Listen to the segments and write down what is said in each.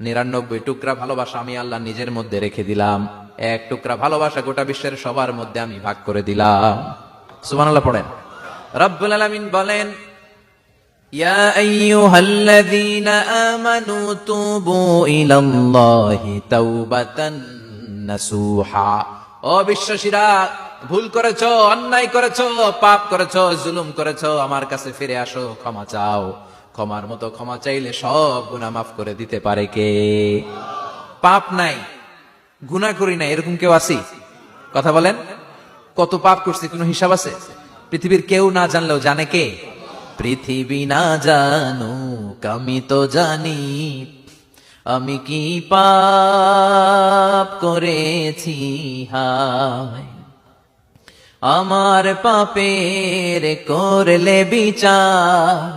নিরানব্বই টুকরা ভালোবাসা আমি আল্লাহ নিজের মধ্যে রেখে দিলাম এক টুকরা ভালোবাসা গোটা বিশ্বের সবার মধ্যে আমি ভাগ করে দিলাম সুমান আল্লাহ পড়েন রব্বুল আলমিন বলেন يا أيها الذين آمنوا توبوا إلى الله توبة نسوحا ও বিশ্বাসীরা ভুল করেছো অন্যায় করেছো পাপ করেছো জুলুম করেছো আমার কাছে ফিরে আসো ক্ষমা চাও ক্ষমার মতো ক্ষমা চাইলে সব গুনাহ মাফ করে দিতে পারে কে? পাপ নাই, গুনাহ করি না এরকম কেউ আছি? কথা বলেন। কত পাপ করছি, কোনো হিসাব আছে? পৃথিবীর কেউ না জানলেও জানে কে? পৃথিবী না জানুক, আমি তো জানি। আমি কি পাপ করেছি? আমার পাপের করলে বিচার।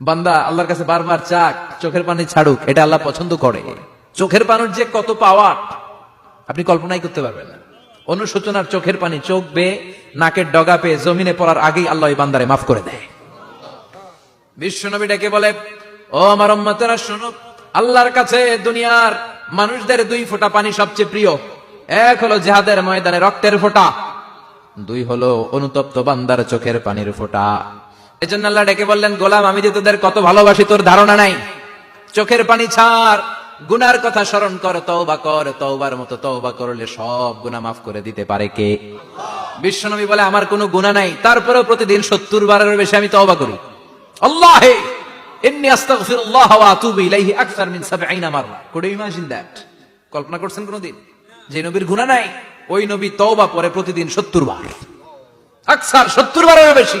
বান্দা, আল্লাহর কাছে বারবার চাক, চোখের পানি ছাড়ুক, এটা আল্লাহ পছন্দ করে। চোখের পানির যে কত পাওয়ার আপনি কল্পনাই করতে পারবেন অনুশোচনার চোখের পানি চোখ বে নাকের ডগা পেয়ে জমিনে পড়ার আগেই আল্লাহ বান্দারে মাফ করে দেয়। বিশ্বনবী ডেকে বলে, ও আমার উম্মতেরা, শোনো, আল্লাহর কাছে দুনিয়ার মানুষদের দুই ফোঁটা পানি সবচেয়ে প্রিয়। এক হলো জেহাদের ময়দানে রক্তের ফোঁটা, দুই হলো অনুতপ্ত বান্দার চোখের পানির ফোঁটা। এজন্য আল্লাহ ডেকে বললেন, গোলাম, আমি যে তোদের কত ভালোবাসি, তোর ধারণা নাই। চোখের পানি ছাড়। গুনার কথা স্মরণ কর, তওবা কর, তওবার মতো তওবা করলে সব গুনাহ মাফ করে দিতে পারে কে? বিশ্বনবী বলে, আমার কোনো গুনাহ নাই। তারপরেও প্রতিদিন সত্তর বারের বেশি আমি তওবা করি। আল্লাহ আকসার মিন 70 ইমাজিন দ্যাট? কল্পনা করছেন কোনদিন? যে নবীর গুনাহ নাই, ওই নবী তওবা পরে প্রতিদিন 70 বার। আকসার 70 বারের বেশি।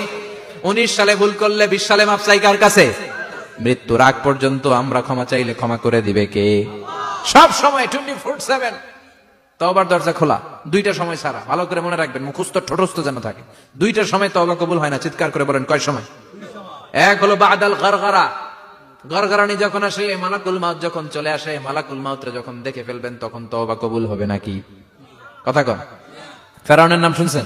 উনিশ সালে ভুল করলে বিশ সালে মাপ চাই কার কাছে? মৃত্যুর আগ পর্যন্ত আমরা ক্ষমা চাইলে ক্ষমা করে দিবে কে? সব সময় টোয়েন্টি ফোর সেভেন তবার দরজা খোলা। দুইটা সময় ছাড়া ভালো করে মনে রাখবেন, মুখস্থ ঠোঁটস্থ যেন থাকে। দুইটার সময় তবা কবুল হয় না, চিৎকার করে বলেন, কয় সময়? এক হলো বাদাল গরগরা গরগরানি যখন আসে, মালাকুল মাউত যখন চলে আসে, মালাকুল মাউতরে যখন দেখে ফেলবেন, তখন তবা কবুল হবে নাকি? কথা কন। ফেরাউনের নাম শুনছেন?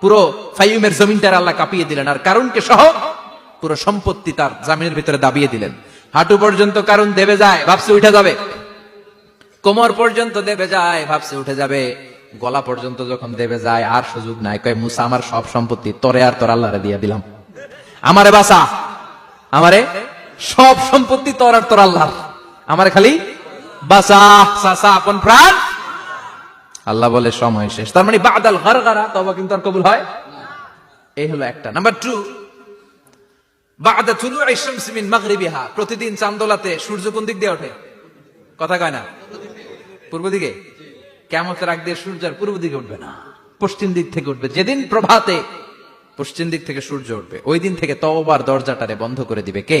পুরো ফাইয়ুমের জমিনটার আল্লাহ কাঁপিয়ে দিলেন। আর কারণকে সহ পুরো সম্পত্তি তার জামিনের ভিতরে দাবিয়ে দিলেন। হাঁটু পর্যন্ত কারণ দেবে যায়, ভাবছে উঠে যাবে। কোমর পর্যন্ত দেবে যায়, ভাবছে উঠে যাবে। গলা পর্যন্ত যখন দেবে যায়, আর সুযোগ নাই। কয়, মুসা, আমার সব সম্পত্তি তরে আর তোর আল্লাহরে দিয়ে দিলাম। আমারে বাসা আমারে সব সম্পত্তি তোর আর তোর আল্লাহ আমার খালি বাসা সাসা আপন প্রাণ। আল্লাহ বলে সময় শেষ। তার মানে বাদাল গারগারা তবা কিন্তু আর কবুল হয় এই হলো একটা। নাম্বার টু বাদা তুলু আইশামস মিন মাগরিবিহা। প্রতিদিন চান্দোলাতে সূর্য কোন দিক দিয়ে ওঠে? কথা কয় না? পূর্ব দিকে? কেমতের আগ দিয়ে সূর্য আর পূর্ব দিকে উঠবে না। পশ্চিম দিক থেকে উঠবে। যেদিন প্রভাতে পশ্চিম দিক থেকে সূর্য উঠবে, ওই দিন থেকে তওবার দরজাটারে বন্ধ করে দিবে কে?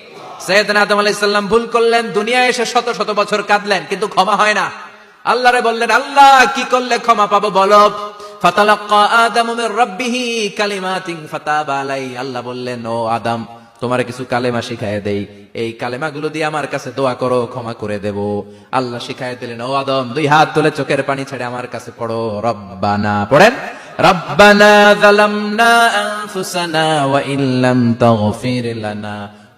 সৈয়দনা আদম আলাইহিস সালাম ভুল করলেন, দুনিয়ায় এসে শত শত বছর কাঁদলেন, কিন্তু ক্ষমা হয় না। আল্লাহরে বললেন, আল্লাহ, কি করলে ক্ষমা পাবো বলো? আল্লাহ দিয়ে করো, ক্ষমা করে আদম, দুই হাত চোখের পানি ছেড়ে আমার কাছে পড়ো, রব্বানা। পড়েন? রব্বানা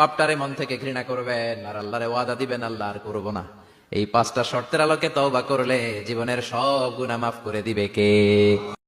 পাপটারে মন থেকে ঘৃণা করবেন, আর আল্লাহরে ওয়াদা দিবেন, আল্লাহ আর করব না। এই পাঁচটা শর্তের আলোকে তওবা করলে জীবনের সব গুণা মাফ করে দিবে কে?